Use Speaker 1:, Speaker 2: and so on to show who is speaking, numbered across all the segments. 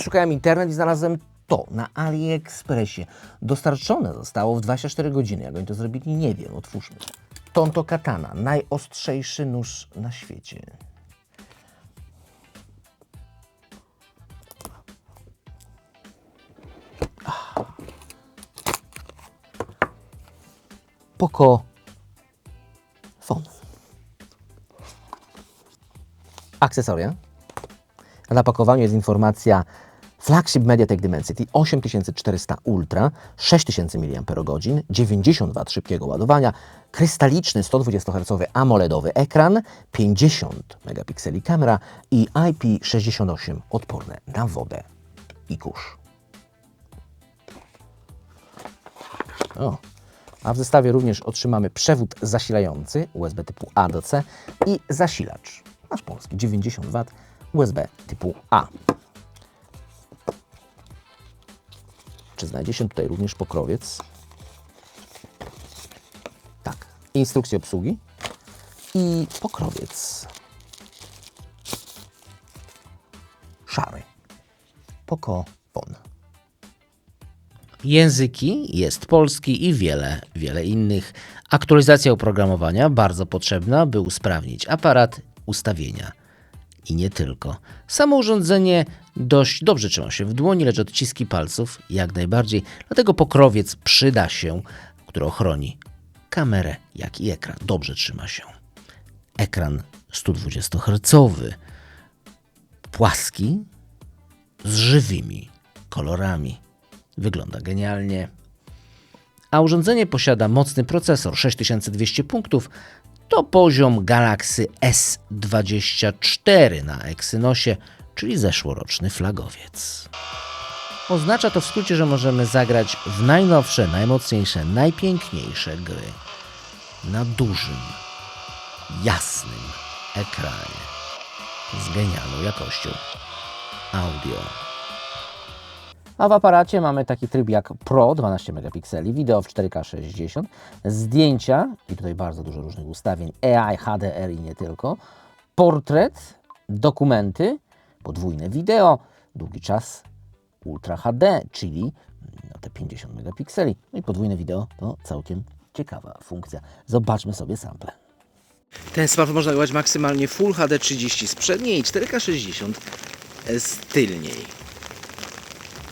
Speaker 1: przeszukałem internet i znalazłem to na AliExpressie. Dostarczone zostało w 24 godziny. Jak oni to zrobili, nie wiem. Otwórzmy. Tonto Katana, najostrzejszy nóż na świecie. Poco Phone. Akcesoria. Na pakowaniu jest informacja Flagship MediaTek Dimensity 8400 Ultra, 6000 mAh, 90 W szybkiego ładowania, krystaliczny 120 Hz AMOLEDowy ekran, 50 megapikseli kamera i IP68 odporne na wodę i kurz. O. A w zestawie również otrzymamy przewód zasilający USB typu A do C i zasilacz, nasz polski, 90 W USB typu A. Czy znajdzie się tutaj również pokrowiec? Tak. Instrukcja obsługi i pokrowiec. Szary. Poco Phone.
Speaker 2: Języki jest polski i wiele, wiele innych. Aktualizacja oprogramowania bardzo potrzebna, by usprawnić aparat, ustawienia. I nie tylko. Samo urządzenie dość dobrze trzyma się w dłoni, lecz odciski palców jak najbardziej. Dlatego pokrowiec przyda się, który ochroni kamerę, jak i ekran. Dobrze trzyma się. Ekran 120 Hz, płaski, z żywymi kolorami. Wygląda genialnie. A urządzenie posiada mocny procesor 6200 punktów. To poziom Galaxy S24 na Exynosie, czyli zeszłoroczny flagowiec. Oznacza to w skrócie, że możemy zagrać w najnowsze, najmocniejsze, najpiękniejsze gry na dużym, jasnym ekranie z genialną jakością audio.
Speaker 1: A w aparacie mamy taki tryb jak Pro 12 megapikseli, wideo w 4K 60, zdjęcia i tutaj bardzo dużo różnych ustawień AI, HDR i nie tylko, portret, dokumenty, podwójne wideo, długi czas Ultra HD, czyli te 50 megapikseli. No i podwójne wideo to całkiem ciekawa funkcja. Zobaczmy sobie sample.
Speaker 3: Ten smartfon można nagrywać maksymalnie Full HD 30 z przedniej i 4K 60 z tylniej.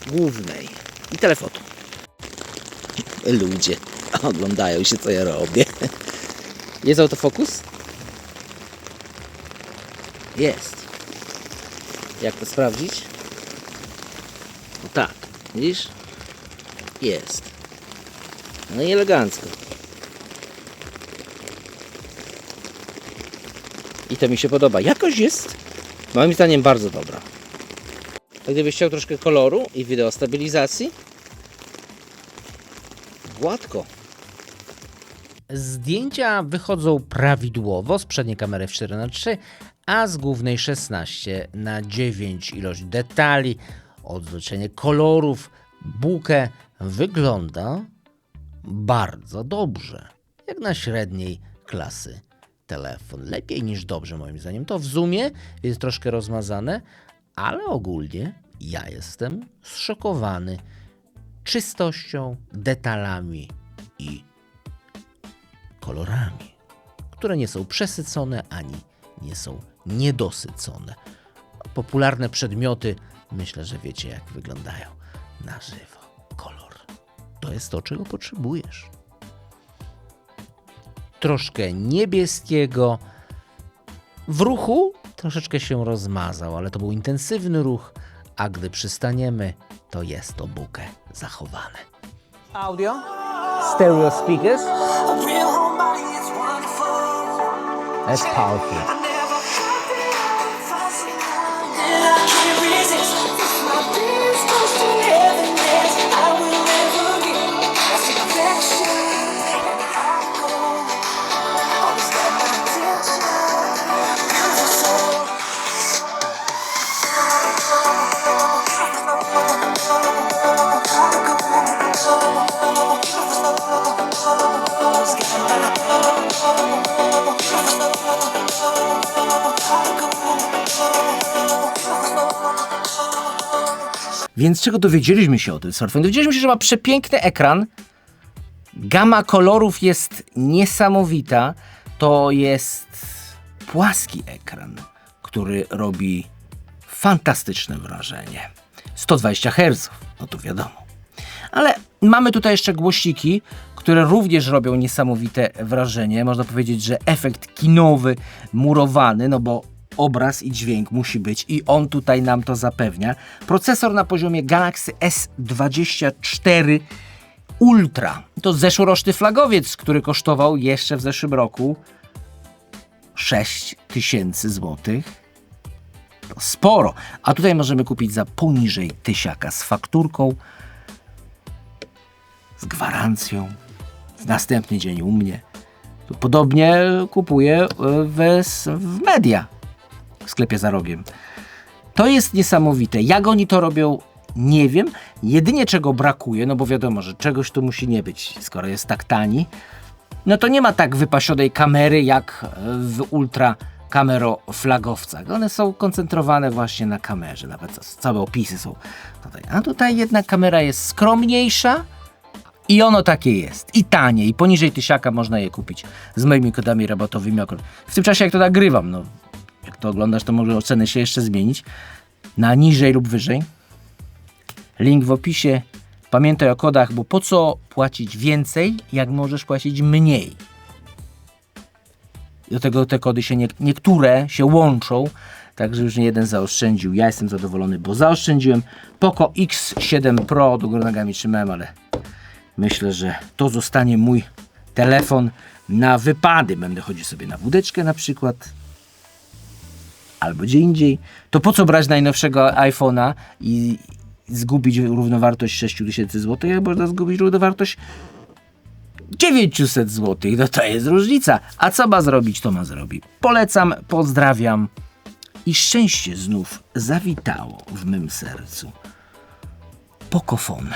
Speaker 3: Głównej. I telefotu. Ludzie oglądają się co ja robię. Jest autofokus? Jest. Jak to sprawdzić? No tak. Widzisz? Jest. No i elegancko. I to mi się podoba. Jakość jest moim zdaniem bardzo dobra. A gdybyś chciał troszkę koloru i wideo stabilizacji, gładko.
Speaker 2: Zdjęcia wychodzą prawidłowo z przedniej kamery w 4 na 3 a z głównej 16 na 9 ilość detali, odzwyczajenie kolorów, bukę wygląda bardzo dobrze, jak na średniej klasy telefon. Lepiej niż dobrze moim zdaniem. To w zoomie jest troszkę rozmazane, ale ogólnie ja jestem zszokowany czystością, detalami i kolorami, które nie są przesycone ani nie są niedosycone. Popularne przedmioty, myślę, że wiecie jak wyglądają na żywo. Kolor to jest to, czego potrzebujesz. Troszkę niebieskiego. W ruchu troszeczkę się rozmazał, ale to był intensywny ruch, a gdy przystaniemy, to jest to bukę zachowane.
Speaker 1: Audio, stereo speakers, that's powerful.
Speaker 2: Więc czego dowiedzieliśmy się o tym smartfonie? Dowiedzieliśmy się, że ma przepiękny ekran. Gama kolorów jest niesamowita. To jest płaski ekran, który robi fantastyczne wrażenie. 120 Hz, no to wiadomo. Ale mamy tutaj jeszcze głośniki, które również robią niesamowite wrażenie. Można powiedzieć, że efekt kinowy, murowany, no bo obraz i dźwięk musi być i on tutaj nam to zapewnia. Procesor na poziomie Galaxy S24 Ultra. To zeszłoroczny flagowiec, który kosztował jeszcze w zeszłym roku 6 tysięcy złotych. To sporo. A tutaj możemy kupić za poniżej tysiaka z fakturką, z gwarancją. W następny dzień u mnie. Podobnie kupuję y, w, w media w sklepie za rogiem. To jest niesamowite. Jak oni to robią, nie wiem. Jedynie czego brakuje, no bo wiadomo, że czegoś tu musi nie być, skoro jest tak tani. No to nie ma tak wypasionej kamery jak w ultra kameroflagowcach. One są koncentrowane właśnie na kamerze, nawet całe opisy są tutaj. A tutaj jednak kamera jest skromniejsza i ono takie jest. I tanie, i poniżej tysiaka można je kupić z moimi kodami rabatowymi. W tym czasie jak to nagrywam, no to oglądasz, to może oceny się jeszcze zmienić na niżej lub wyżej. Link w opisie. Pamiętaj o kodach, bo po co płacić więcej, jak możesz płacić mniej. Do tego te kody się nie, niektóre się łączą, także już nie jeden zaoszczędził. Ja jestem zadowolony, bo zaoszczędziłem. Poco X7 Pro do góry nogami trzymałem, ale myślę, że to zostanie mój telefon na wypady. Będę chodził sobie na wódeczkę na przykład, albo gdzie indziej, to po co brać najnowszego iPhone'a i zgubić równowartość 6000 zł, jak można zgubić równowartość 900 zł. No to jest różnica. A co ma zrobić, to ma zrobić. Polecam, pozdrawiam i szczęście znów zawitało w mym sercu. Pokofon.